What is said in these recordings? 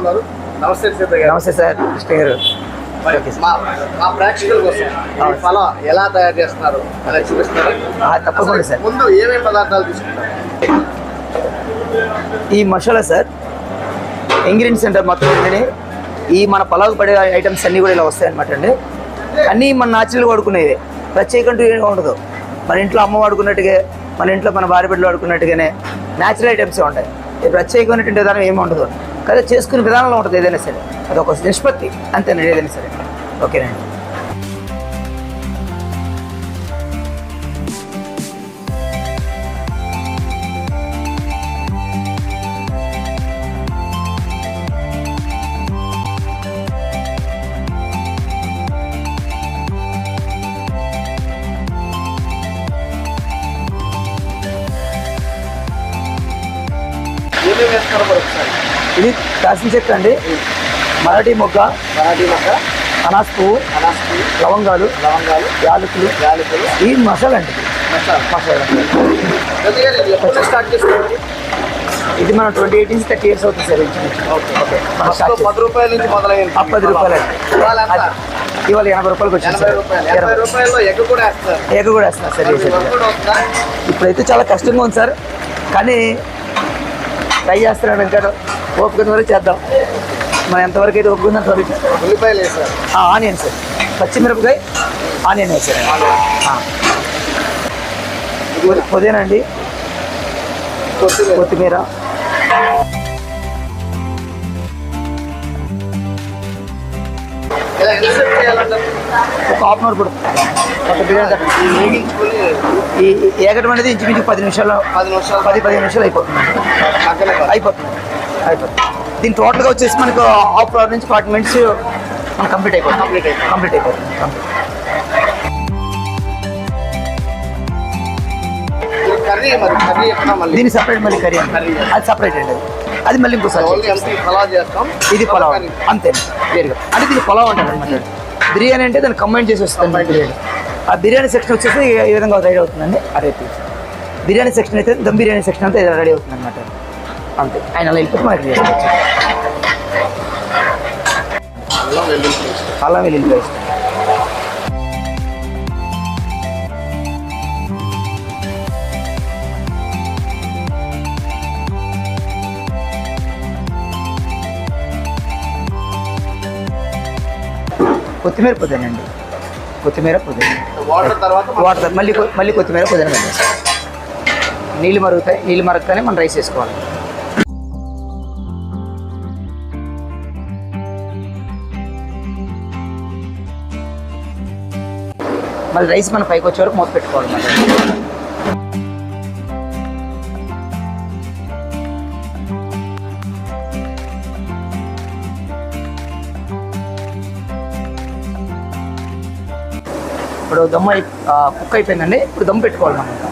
ఉన్నారు. నమస్తే సీత గారు. నమస్తే సార్ కృష్ణ గారు. మా ప్రేక్షకుల కోసం. ఫలం ఎలా తయారు చేస్తున్నారు? అలా చూపిస్తారు? తప్పకుండా సార్. ముందు ఏమేమి పదార్థాలు తీసుకుంటారు? ఈ మసాలా సార్ ఇంగ్రీడియంట్స్ సెంటర్ మొత్తం ఏంటంటే ఈ మన పలావ్ పడే ఐటమ్స్ అన్నీ కూడా ఇలా వస్తాయి అనమాట అండి. అన్నీ మన నాచురల్గా వాడుకునేవి. ప్రత్యేకంటూ ఏమి ఉండదు. మన ఇంట్లో అమ్మ వాడుకున్నట్టుగా మన ఇంట్లో మన భార్య బిడ్డలు వాడుకున్నట్టుగానే న్యాచురల్ ఐటమ్స్ ఉంటాయి. ప్రత్యేకమైనటువంటి విధానం ఏమి ఉండదు. కదా చేసుకునే విధానంలో ఉంటుంది ఏదైనా సరే. అది ఒక నిష్పత్తి అంతేనండి ఏదైనా సరే. ఓకేనండి. ఇది దాల్చిన చెక్క అండి. మరాఠీ మొగ్గ మరాఠీ మొక్క అనాస్ పువ్వు అనాస్తి లవంగాలు లవంగాలు యాలకులు యాలకులు. ఈ మసాలా అండి. మసాలా. ఇది ఎప్పుడు స్టార్ట్ చేసుకోండి ఇది మనం ట్వంటీ ఎయిట్ నుంచి థర్టీ ఇయర్స్ అవుతుంది సార్. ఓకే పది రూపాయల నుంచి మొదలైంది. పది రూపాయలు అండి. ఇవాళ ఎనభై రూపాయలకి వచ్చింది సార్. ఎగ్ కూడా వేస్తారు. ఏక కూడా వేస్తున్నా సార్ ఇప్పుడైతే చాలా కష్టంగా ఉంది సార్ కానీ ట్రై చేస్తున్నాను ఇంకా ఓపిక వరకు చేద్దాం. మనం ఎంతవరకు అయితే ఒప్పుకుందాం అంతవరకు. ఉల్లిపాయలు వేసారు. ఆనియన్ సార్ పచ్చిమిరపకాయ ఆనియన్ వేసారు. ఆ. ఇది పుదీనా అండి. కొత్తిమీర. ఒక హాఫ్ అన్ అవర్ ఒక బిర్యానీ. వేగించుకొని ఈ ఏగటం అనేది ఇంచుమించు పది నిమిషాలు పది నిమిషాలు. పది పదిహేను నిమిషాలు. అయిపోతుంది. అయిపోతుంది. దీని టోటల్గా వచ్చేసి మనకు హాఫ్ అవర్ నుంచి ఫార్టీ మినిట్స్ మనం కంప్లీట్ అయిపోతుంది. అయిపోతుంది. కంప్లీట్ అయిపోతుంది. కంప్లీట్ మళ్ళీ? దీని సపరేట్ మళ్ళీ కర్రీ. అది సపరేట్ అండి. అది మళ్ళీ ఇంకోసారి ఇది పొలావ్. అంతే. వేరుగా అంటే దీని పొలావ్ అంటారు అనమాట బిర్యానీ అంటే దాన్ని కంబైన్ చేసి వస్తుంది బిర్యానీ. ఆ బిర్యానీ సెక్షన్ వచ్చేసి ఈ విధంగా రెడీ అవుతుందండి. అదే బిర్యానీ సెక్షన్ అయితే దమ్ బిర్యానీ సెక్షన్ అంతా రెడీ అవుతుంది అనమాట అంతే. ఆయన అలా వెళ్ళిపోతే మనకి చేసుకోవచ్చు అల్లం వెల్లుల్లి పేస్ట్. కొత్తిమీర పుదీనా అండి. కొత్తిమీర పుదీనా. వాటర్ తర్వాత వాటర్ మళ్ళీ మళ్ళీ కొత్తిమీర పుదీనా వేసేస్తాం నీళ్ళు మరుగుతాయి నీళ్ళు మరగగానే మనం రైస్ వేసుకోవాలి. మళ్ళీ రైస్ మన పైకి వచ్చే వరకు మూత పెట్టుకోవాలి మళ్ళీ ఇప్పుడు దమ్ము అయి కుక్ అయిపోయిందండి. ఇప్పుడు దమ్ము పెట్టుకోవాలి మనం. ఇంకా.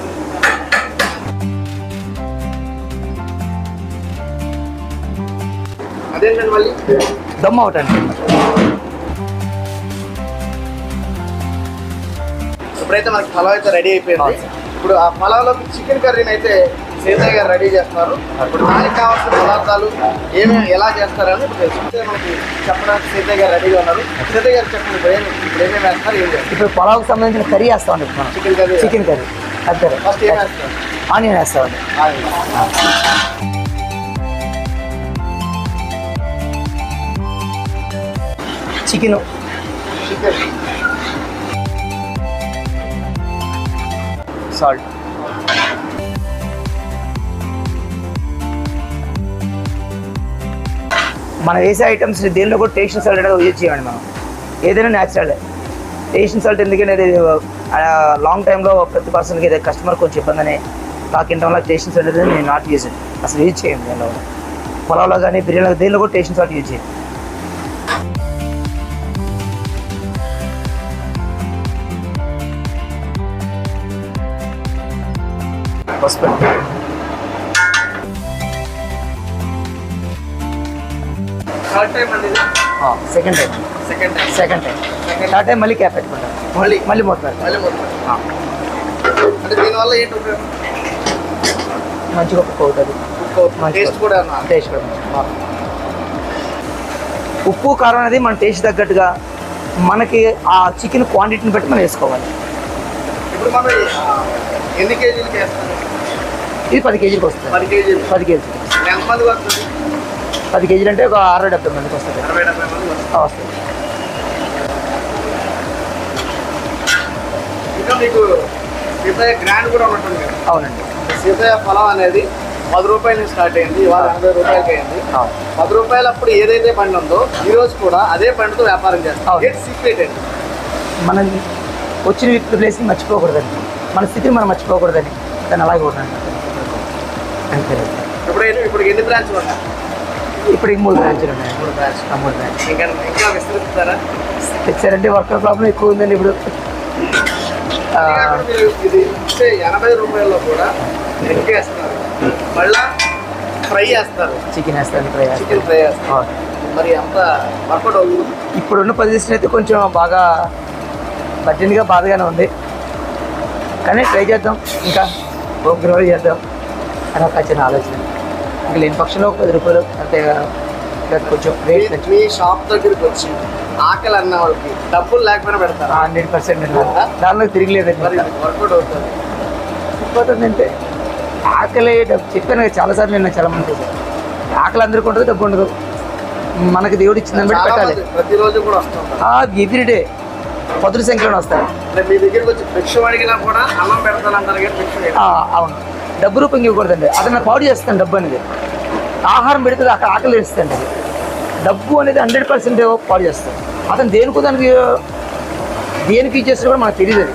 అదేంటండి ఇప్పుడైతే మనకి పలావ్ అయితే రెడీ అయిపోయింది. ఇప్పుడు ఆ పలావ్లోకి చికెన్ కర్రీని అయితే సీతయ్య గారు రెడీ చేస్తున్నారు. ఇప్పుడు దానికి కావాల్సిన పదార్థాలు ఏమేమి ఎలా చేస్తారని ఇప్పుడు తెలుసు. మనకి చెప్పడానికి సీతయ్య గారు రెడీగా ఉన్నారు. సీతయ్య గారు చెప్పండి ఇప్పుడు ఏమి ఇప్పుడు ఏమేమి వేస్తారు ఏం చేస్తారు? ఇప్పుడు పొలావుకి సంబంధించిన కర్రీ ఇప్పుడు మనం చికెన్ కర్రీ. Chicken curry. అంతే ఫస్ట్ ఏం వేస్తారు? ఆనియన్ వేస్తామండి ఆయిల్. చికెన్. చికెన్. సాల్ట్. మనం వేసే ఐటమ్స్ దేనిలో కూడా టేస్ట్ సాల్ట్ అనేది యూజ్ చేయండి మనం. ఏదైనా న్యాచురలే టేషన్ సాల్ట్ ఎందుకంటే అది లాంగ్ టైంలో ప్రతి పర్సన్కి ఏదైనా కస్టమర్ కొంచెం ఇబ్బంది తాకింటం వల్ల సాల్ట్ అనేది నేను నాట్ యూజ్ అసలు యూజ్ చేయండి దీనిలో పొలంలో కానీ బిర్యానీలో దేనిలో కూడా టేషన్ సాల్ట్ యూజ్ చేయండి ఇది? Second time second time second time third time మళ్ళీ క్యాప్ పెట్టుకుంటాం మళ్ళీ మళ్ళీ మొత్తం. మళ్ళీ మొత్తం అంటే దీనివల్ల ఏంటి ఉపయోగం? మంచిగా కుక్ అవుతుంది టేస్ట్ కూడా టేస్ట్ కూడా. ఉప్పు కారం అనేది మన టేస్ట్ తగ్గట్టుగా మనకి ఆ చికెన్ క్వాంటిటీని బట్టి మనం వేసుకోవాలి. ఇప్పుడు మనం ఎన్ని వేస్తాం? ఇది పది కేజీలకు వస్తుంది. పది కేజీలు. పది కేజీలు. పది కేజీలు అంటే ఒక అరవై డెబ్బై మందికి వస్తుంది. వస్తుంది. మీకు సీతయ్య గ్రాండ్ కూడా ఉంటుంది అవునండి. సీతయ్య పొలం అనేది పది రూపాయల నుంచి స్టార్ట్ అయింది ఇవాళ ఎనభై రూపాయలకి అయింది. పది రూపాయలు అప్పుడు ఏదైతే బండి ఉందో ఈ రోజు కూడా అదే బండితో వ్యాపారం చేస్తాం సీక్రెట్ ఏంటి? మనం వచ్చిన ప్లేస్ని మర్చిపోకూడదని మన స్థితిని మనం మర్చిపోకూడదని దాన్ని అలాగే ఉండండి. అంతే. ఇప్పుడు ఇప్పుడు ఎన్ని బ్రాంచ్లు ఉన్నాయి? ఇప్పుడు మూడు బ్రాంచ్లు ఉన్నాయి. మూడు బ్రాంచ్ మూడు బ్రాంచ్ ఇంకా ఇంకా విస్తరిస్తారా? తెచ్చారంటే వర్కర్ ప్రాబ్లం ఎక్కువ ఉందండి ఇప్పుడు. ఇది ఇచ్చే ఎనభై రూపాయల్లో కూడా ఎగ్ వేస్తున్నారు మళ్ళా ఫ్రై చేస్తారు చికెన్ వేస్తాను ఫ్రై చికెన్ ఫ్రై చేస్తారు. మరి అంత వర్కౌట్ అవుతుంది? ఇప్పుడున్న పొజిషన్ అయితే కొంచెం బాగా బడ్జెట్గా బాధగానే ఉంది. కానీ ట్రై చేద్దాం. ఇంకా గ్రో చేద్దాం. అని ఒక చిన్న ఆలోచన. ఇంకా లేని పక్షంలో పది రూపాయలు అంతే ఇంకా కొంచెం రేట్ మీ- షాప్ దగ్గరికి వచ్చి ఆకలి అన్న వాళ్ళకి డబ్బులు లేకపోయినా పెడతారా? హండ్రెడ్ పర్సెంట్ దానిలో తిరిగిలేదండి. వర్కౌట్ అవుతుంది. ఇంకోటంటే ఆకలి డబ్బు చెప్పాను కదా చాలాసార్లు నేను చాలా మంది ఆకలి అందరికీ ఉంటుంది డబ్బు ఉండదు. మనకి దేవుడు ఇచ్చిందని బట్టి పెట్టాలి. ప్రతిరోజు కూడా వస్తుంటారు ఆ ఎవ్రీడే పదుల సంఖ్యలో వస్తారు. అంటే మీ దగ్గరికి వచ్చి భిక్ష అడిగినా కూడా అన్నం అవును. డబ్బు రూపంగా ఇవ్వకూడదండి. అతను పాడు చేస్తాను డబ్బు అనేది. ఆహారం పెడితే అక్కడ ఆకలి వేస్తుంది అది డబ్బు అనేది హండ్రెడ్ పర్సెంట్ పాడు చేస్తాడు. అతను దేనికో దానికి దేనికి చేసినా కూడా మనకు తెలియదు అది.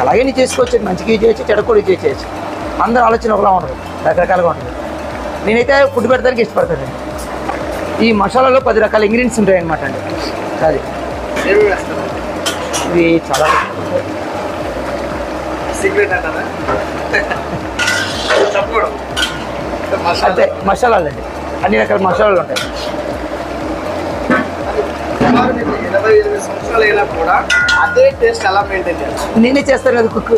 ఎలాగైనా చేసుకోవచ్చు మంచిగా యూజ్ చేయొచ్చు చెడ కూడా చేయొచ్చు. అందరి ఆలోచన ఒకలా ఉండదు రకరకాలుగా ఉంటుంది. నేనైతే ఫుడ్ పెడతానికి ఇష్టపడతానండి ఈ మసాలాలో పది రకాల ఇంగ్రీడియంట్స్ ఉంటాయి అనమాట అండి. అది. ఇది చాలా సీక్రెట్ అంటారా? అంతే మసాలాలు అండి. అన్ని రకాల మసాలాలు ఉంటాయి. నేనే చేస్తాను కదా కుక్.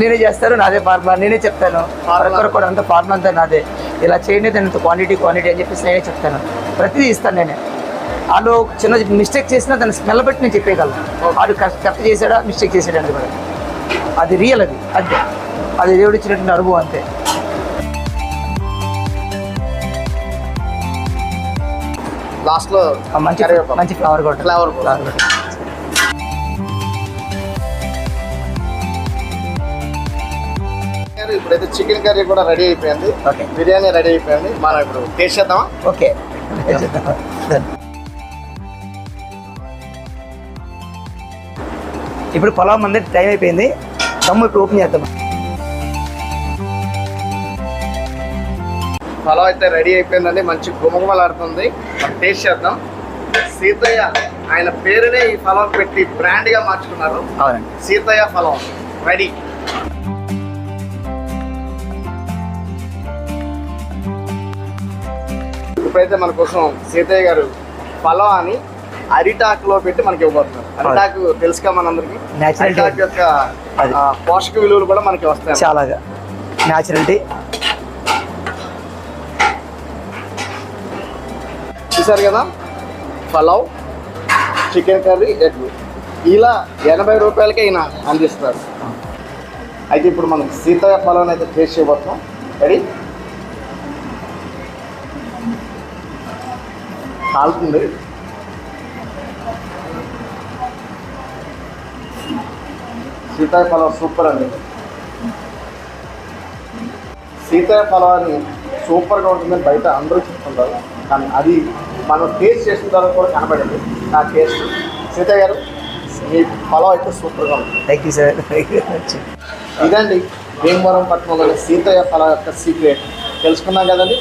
నేనే చేస్తాను నాదే ఫార్ములా. నేనే చెప్తాను. ఒక్కరు కూడా అంత ఫార్ములా అంతా నాదే. ఇలా చేయండి దాని క్వాంటిటీ క్వాంటిటీ అని చెప్పేసి నేనే చెప్తాను. ప్రతిదీ ఇస్తాను నేనే. వాళ్ళు చిన్న మిస్టేక్ చేసినా దాన్ని స్మెల్ బట్టి నేను చెప్పేయగలను. వాడు కరెక్ట్ చేశాడా మిస్టేక్ చేసాడా అని కూడా అది రియల్ అది అంతే. అది దేవుడు ఇచ్చినటువంటి అనుభవం అంతే. లాస్ట్లో ఆ మంచి. మంచి ఫ్లవర్ కూడా. ఫ్లవర్ కూడా. ఇప్పుడైతే చికెన్ కర్రీ కూడా రెడీ అయిపోయింది. ఓకే. బిర్యానీ రెడీ అయిపోయింది. మనం ఇప్పుడు టేస్ట్ చేద్దామా? ఓకే. ఇప్పుడు పొలం మంది టైం అయిపోయింది. దమ్ము ఇప్పుడు ఓపెన్ చేద్దాం. పొలం అయితే రెడీ అయిపోయిందండి. మంచి గుమగుమలాడుతుంది. మనం టేస్ట్ చేద్దాం. సీతయ్య ఆయన పేరునే ఈ ఫలం పెట్టి బ్రాండ్గా మార్చుకున్నారు. అవునండి. సీతయ్య ఫలం. రెడీ. ఇప్పుడైతే మన కోసం సీతయ్య గారు ఫలం అని అరిటాకులో పెట్టి మనకి ఇవ్వబోతున్నారు. అరిటాకు తెలుసుగా మనందరికి? అరిటాకు. యొక్క పోషక విలువలు కూడా మనకి వస్తాయి చాలాగా న్యాచురల్టీ చూసారు కదా? Pulao chicken curry egg. ఇలా ఎనభై రూపాయలకే ఈయన అందిస్తారు అయితే ఇప్పుడు మనం సీతయ్య పలావ్ అయితే టేస్ట్ చేయబోతున్నాం. రెడీ కాలుతుంది. సీతయ్య పలావ్ సూపర్ అండి. సీతయ్య పలావ్ అని సూపర్గా ఉంటుందని బయట అందరూ చెప్తుంటారు. కానీ అది మనం టేస్ట్ తర్వాత కూడా కనబడింది నా టేస్ట్ సీతయ్య గారు మీ పలావ్ అయితే సూపర్గా ఉంటుంది థ్యాంక్ యూ సార్ ఇదండి భీమవరం పట్టణంలోని సీతయ్య పలావ్ యొక్క సీక్రెట్ తెలుసుకున్నాం కదండి?